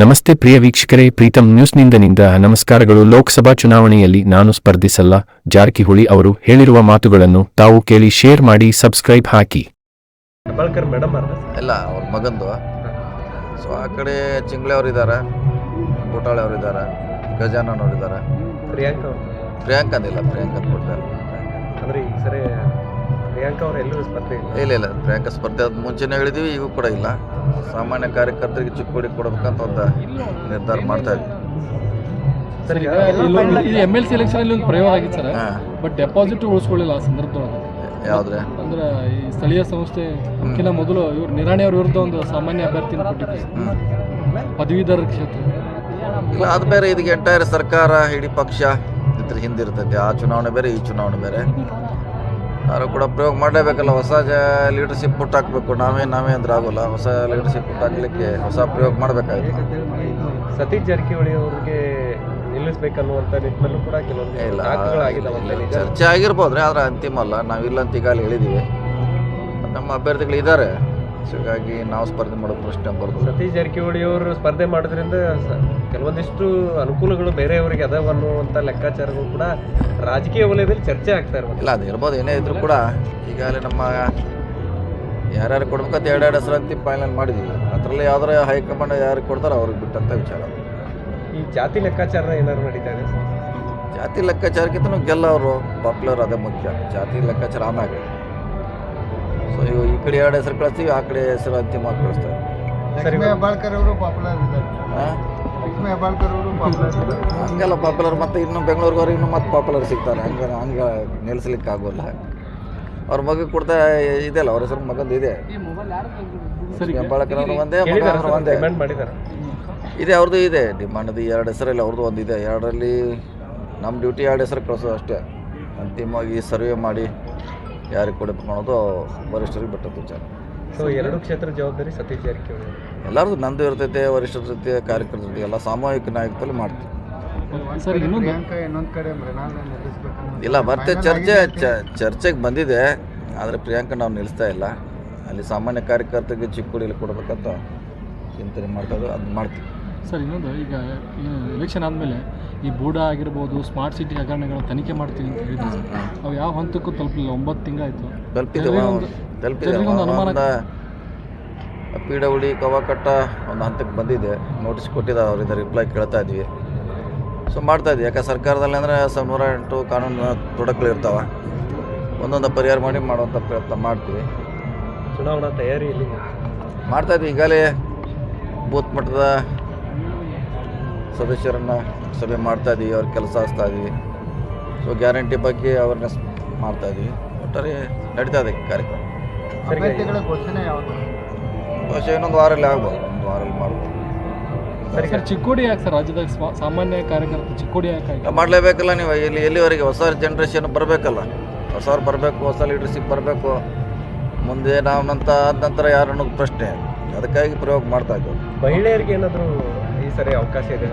ನಮಸ್ತೆ ಪ್ರಿಯ ವೀಕ್ಷಕರೇ ಪ್ರೀತಂ ನ್ಯೂಸ್ನಿಂದನಿಂದ ನಮಸ್ಕಾರಗಳು. ಲೋಕಸಭಾ ಚುನಾವಣೆಯಲ್ಲಿ ನಾನು ಸ್ಪರ್ಧಿಸಲ್ಲ. ಜಾರಕಿಹೊಳಿ ಅವರು ಹೇಳಿರುವ ಮಾತುಗಳನ್ನು ತಾವು ಕೇಳಿ ಶೇರ್ ಮಾಡಿ ಸಬ್ಸ್ಕ್ರೈಬ್ ಹಾಕಿ. ಹೆಬ್ಬಾಳ್ಕರ್ ಮೇಡಮ್ ಅವ್ರ ಇಲ್ಲ ಅವ್ರ ಮಗಂದು. ಸೊ ಆ ಕಡೆ ಚಿಂಗ್ಳೆ ಅವ್ರು ಇದ್ದಾರೆ ಕೋಟಾಳೆ ಅವ್ರು ಇದ್ದಾರೆ ಗಜಾನನ್ ಅವ್ರು ಇದ್ದಾರೆ ಪ್ರಿಯಾಂಕ ಅವ್ರು. ಪ್ರಿಯಾಂಕ ಅಂದಿಲ್ಲ ಪ್ರಿಯಾಂಕ ಅಂತ ಕೊಡ್ತಾರೆ. ಅಂದ್ರೆ ಈ ಸರಿ ಪ್ರಿಯಾಂಕ ಅವ್ರು ಎಲ್ಲೂ ಸ್ಪರ್ಧೆ ಇಲ್ಲ? ಇಲ್ಲ ಇಲ್ಲ ಪ್ರಿಯಾಂಕ ಸ್ಪರ್ಧೆ ಅದು ಮುಂಚೆನೇ ಹೇಳಿದೀವಿ ಈಗೂ ಕೂಡ ಇಲ್ಲ. ಸಾಮಾನ್ಯ ಕಾರ್ಯಕರ್ತರಿಗೆ ಚಿಕ್ಕೋಡಿ ಕೊಡಬೇಕಂತ ಒಂದು ನಿರ್ಧಾರ ಮಾಡ್ತಾ ಇದ್ವಿ. ಎಂ ಎಲ್ ಸಿ ಎಲೆಕ್ಷನ್ ಅಲ್ಲಿ ಒಂದು ಪ್ರಯೋಗ ಆಗಿತ್ತು ಸರ್. ಬಟ್ ಡೆಪಾಸಿಟ್ ಉಳಿಸ್ಕೊಳ್ಳಿಲ್ಲ ಆ ಸಂದರ್ಭದೊಳಗೆ. ಯಾವುದ್ರೆ? ಅಂದ್ರೆ ಈ ಸ್ಥಳೀಯ ಸಂಸ್ಥೆಕ್ಕಿಂತ ಮೊದಲು ಇವ್ರು ನಿರಾಣಿ ಅವ್ರ ವಿರುದ್ಧ ಒಂದು ಸಾಮಾನ್ಯ ಅಭ್ಯರ್ಥಿನ ಕೊಟ್ಟಿದ್ರು. ಪದವೀಧರ ಕ್ಷೇತ್ರ. ಇಲ್ಲ ಅದು ಬೇರೆ ಇದಕ್ಕೆ ಎಂಟೈರ್ ಸರ್ಕಾರ ಇಡೀ ಪಕ್ಷ ಇದ್ರ ಹಿಂದಿರ್ತೈತೆ. ಆ ಚುನಾವಣೆ ಬೇರೆ ಈ ಚುನಾವಣೆ ಬೇರೆ. ಯಾರು ಕೂಡ ಪ್ರಯೋಗ ಮಾಡಲೇಬೇಕಲ್ಲ ಹೊಸ ಜ ಲೀಡರ್ಶಿಪ್ ಪುಟ್ ಹಾಕಬೇಕು. ನಾವೇ ನಾವೇ ಅಂದ್ರೆ ಆಗೋಲ್ಲ. ಹೊಸ ಲೀಡರ್ಶಿಪ್ ಪುಟ್ ಹಾಕ್ಲಿಕ್ಕೆ ಹೊಸ ಪ್ರಯೋಗ ಮಾಡಬೇಕಾಗಿತ್ತು ಸತೀಶ್ ಜಾರಕಿಹೊಳಿ ಅವ್ರಿಗೆ ನಿಟ್ಟಿನಲ್ಲೂ ಕೂಡ ಕೆಲವೊಂದು ಚರ್ಚೆ ಆಗಿರ್ಬೋದ್ರಿ ಆದ್ರೆ ಅಂತಿಮ ಅಲ್ಲ. ನಾವಿಲ್ಲ ಅಂತ ಈಗಾಗಲೇ ಹೇಳಿದ್ದೀವಿ ನಮ್ಮ ಅಭ್ಯರ್ಥಿಗಳು ಇದ್ದಾರೆ. ಸೊ ಹೀಗಾಗಿ ನಾವು ಸ್ಪರ್ಧೆ ಮಾಡೋ ಪ್ರಶ್ನೆ ಬರ್ತದೆ ಸತೀಶ್ ಜಾರಕಿಹೊಳಿ ಅವರು ಸ್ಪರ್ಧೆ ಮಾಡೋದ್ರಿಂದ ಕೆಲವೊಂದಿಷ್ಟು ಅನುಕೂಲಗಳು ಬೇರೆಯವರಿಗೆ ಅದಾವ ಅನ್ನುವಂಥ ಲೆಕ್ಕಾಚಾರಗಳು ಕೂಡ ರಾಜಕೀಯ ವಲಯದಲ್ಲಿ ಚರ್ಚೆ ಆಗ್ತಾ ಇರ್ಬೋದು ಇಲ್ಲ ಅದು ಇರ್ಬೋದು ಏನೇ ಇದ್ರೂ ಕೂಡ ಈಗಾಗಲೇ ನಮ್ಮ ಯಾರ್ಯಾರು ಕೊಡ್ಬೇಕಂತ ಎರಡೆರಡು ಹೆಸರು ಅಂತ ಫೈನಲ್ ಮಾಡಿದ್ವಿ. ಅದರಲ್ಲಿ ಯಾವ್ದಾರ ಹೈಕಮಾಂಡ್ ಯಾರು ಕೊಡ್ತಾರೋ ಅವ್ರಿಗೆ ಬಿಟ್ಟಂತ ವಿಚಾರ. ಈ ಜಾತಿ ಲೆಕ್ಕಾಚಾರ ಏನಾದ್ರು ನಡೀತಾ ಇದೆ? ಜಾತಿ ಲೆಕ್ಕಾಚಾರಕ್ಕಿಂತ ಗೆಲ್ಲವರು ಪಾಪ್ಯುಲರ್ ಅದೇ ಮುಖ್ಯ. ಜಾತಿ ಲೆಕ್ಕಾಚಾರ ಈ ಕಡೆ ಎರಡು ಹೆಸರು ಕಳಿಸ್ತೀವಿ ಆ ಕಡೆ ಹೆಸರು ಅಂತಿಮವಾಗಿ ಕಳಿಸ್ತಾರೆ. ಸರಿ ಲಕ್ಷ್ಮೀ ಹೆಬ್ಬಾಳ್ಕರ್ ಅವರು ಪಾಪ್ಯುಲರ್ ಇದ್ದಾರೆ. ಹಾಂ ಲಕ್ಷ್ಮೀ ಹೆಬ್ಬಾಳ್ಕರ್ ಅವರು ಪಾಪ್ಯುಲರ್ ಇದ್ದಾರೆ. ಹಂಗೆಲ್ಲ ಪಾಪ್ಯುಲರ್ ಮತ್ತು ಇನ್ನು ಬೆಂಗಳೂರಿಗೆ ಇನ್ನು ಮತ್ತೆ ಪಾಪ್ಯುಲರ್ ಸಿಗ್ತಾರೆ. ಹಂಗೆ ಹಂಗೆ ನಿಲ್ಲಿಸ್ಲಿಕ್ಕೆ ಆಗೋಲ್ಲ. ಅವ್ರ ಮಗ ಕೊಡ್ತಾ ಇದೆಯಲ್ಲ ಅವ್ರ ಹೆಸರು ಮಗಂದು ಇದೆ. ಸರಿ ಹೆಬ್ಬಾಳಕರ್ ಅವ್ರು ಒಂದೇ ಮಗ ಅವ್ರು ಒಂದೇ. ಇದೆ ಅವ್ರದ್ದು ಇದೆ. ಡಿಮಾಂಡ್ ಅದು ಎರಡು ಹೆಸರಲ್ಲಿ ಅವ್ರದ್ದು ಒಂದು ಇದೆ ಎರಡರಲ್ಲಿ ನಮ್ಮ ಡ್ಯೂಟಿ ಎರಡು ಹೆಸರು ಕಳಿಸೋದು ಅಷ್ಟೇ. ಅಂತಿಮವಾಗಿ ಸರ್ವೆ ಮಾಡಿ. ಯಾರಿಗೆ ಕೊಡಬೇಕು ಅನ್ನೋದು ವರಿಷ್ಠರಿಗೆ ಬಿಟ್ಟದ್ದು ವಿಚಾರ ಸೊ ಎರಡು ಕ್ಷೇತ್ರ ಜವಾಬ್ದಾರಿ ಸತೀಶ್ ಜಾರಕಿಹೊಳಿ ಅವರು. ಎಲ್ಲರದು ನಂದು ಇರ್ತೈತೆ ವರಿಷ್ಠರ ಜೊತೆ ಕಾರ್ಯಕರ್ತರ ಜೊತೆ ಎಲ್ಲ ಸಾಮೂಹಿಕ ನಾಯಕತ್ವದಲ್ಲಿ ಮಾಡ್ತೀವಿ. ಇಲ್ಲ ಮತ್ತೆ ಚರ್ಚೆ ಚ- ಚರ್ಚೆಗೆ ಬಂದಿದೆ ಆದರೆ ಪ್ರಿಯಾಂಕ ನಾವು ನಿಲ್ಲಿಸ್ತಾ ಇಲ್ಲ. ಅಲ್ಲಿ ಸಾಮಾನ್ಯ ಕಾರ್ಯಕರ್ತರಿಗೆ ಚಿಕ್ಕ ಕೊಡಬೇಕಂತ ಚಿಂತನೆ ಮಾಡ್ತಾ ಅದು ಮಾಡ್ತೀವಿ. ಸರ್ ಇನ್ನೊಂದು ಈಗ ಎಲೆಕ್ಷನ್ ಆದಮೇಲೆ ಈ ಬೂಡ ಆಗಿರ್ಬೋದು ಸ್ಮಾರ್ಟ್ ಸಿಟಿ ಹಗರಣಗಳ ತನಿಖೆ ಮಾಡ್ತೀವಿ ಅಂತ ಹೇಳಿದ್ರು ಅವು ಯಾವ ಹಂತಕ್ಕೂ ತಲುಪಲಿಲ್ಲ ಒಂಬತ್ತು ತಿಂಗಳಾಯಿತು. ತಲುಪಿದೆ ಪಿ ಡಬ್ಲ್ಯೂ ಕವಾಕಟ್ಟ ಒಂದು ಹಂತಕ್ಕೆ ಬಂದಿದೆ. ನೋಟಿಸ್ ಕೊಟ್ಟಿದ್ದ ಅವರಿಂದ ರಿಪ್ಲೈ ಕೇಳ್ತಾ ಇದ್ವಿ. ಸೊ ಮಾಡ್ತಾ ಇದ್ವಿ. ಯಾಕೆ ಸರ್ಕಾರದಲ್ಲಿ ಅಂದರೆ ನೂರ ಎಂಟು ಕಾನೂನು ತೊಡಕ್ಗಳು ಇರ್ತಾವೆ. ಒಂದೊಂದು ಪರಿಹಾರ ಮಾಡಿ ಮಾಡುವಂಥ ಪ್ರಯತ್ನ ಮಾಡ್ತೀವಿ. ಚುನಾವಣಾ ತಯಾರಿಯಲ್ಲಿ ಮಾಡ್ತಾ ಇದ್ವಿ. ಈಗಾಗಲೇ ಬೂತ್ ಮಟ್ಟದ ಸದಸ್ಯರನ್ನು ಸಭೆ ಮಾಡ್ತಾ ಇದ್ದೀವಿ ಅವ್ರ ಕೆಲಸ ಹಚ್ತಾ ಇದ್ದೀವಿ ಸೊ ಗ್ಯಾರಂಟಿ ಬಗ್ಗೆ ಅವೇರ್ನೆಸ್ ಮಾಡ್ತಾ ಇದ್ದೀವಿ ಒಟ್ಟಾರೆ ನಡೀತಾ ಇದೆ ಕಾರ್ಯಕ್ರಮ. ಅಭ್ಯರ್ಥಿಗಳ ಘೋಷಣೆ ಯಾವುದು? ಬಹುಶಃ ಇನ್ನೊಂದು ವಾರಲ್ಲಿ ಆಗ್ಬೋದು ಒಂದು ವಾರಲ್ಲಿ ಮಾಡ್ಬೋದು. ಸರಿ ಸರ್ ಚಿಕ್ಕೋಡಿ ಯಾಕೆ ಸರ್? ರಾಜ್ಯದಾಗ ಸಾಮಾನ್ಯ ಕಾರ್ಯಕರ್ತ ಚಿಕ್ಕೋಡಿ ಯಾಕೆ ಮಾಡಲೇಬೇಕಲ್ಲ ನೀವು? ಇಲ್ಲಿ ಎಲ್ಲಿವರೆಗೆ ಹೊಸ ಜನ್ರೇಷನ್ ಬರಬೇಕಲ್ಲ? ಹೊಸವ್ರು ಬರಬೇಕು ಹೊಸ ಲೀಡರ್ಶಿಪ್ ಬರಬೇಕು. ಮುಂದೆ ನಾವು ನಂತರ ಆದ ನಂತರ ಯಾರು ಅನ್ನೋದು ಪ್ರಶ್ನೆ. ಅದಕ್ಕಾಗಿ ಪ್ರಯೋಗ ಮಾಡ್ತಾ ಇದ್ದೇವೆ. ಮಹಿಳೆಯರಿಗೆ ಏನಾದರೂ ಈ ಸರಿ ಅವಕಾಶ ಇದೆ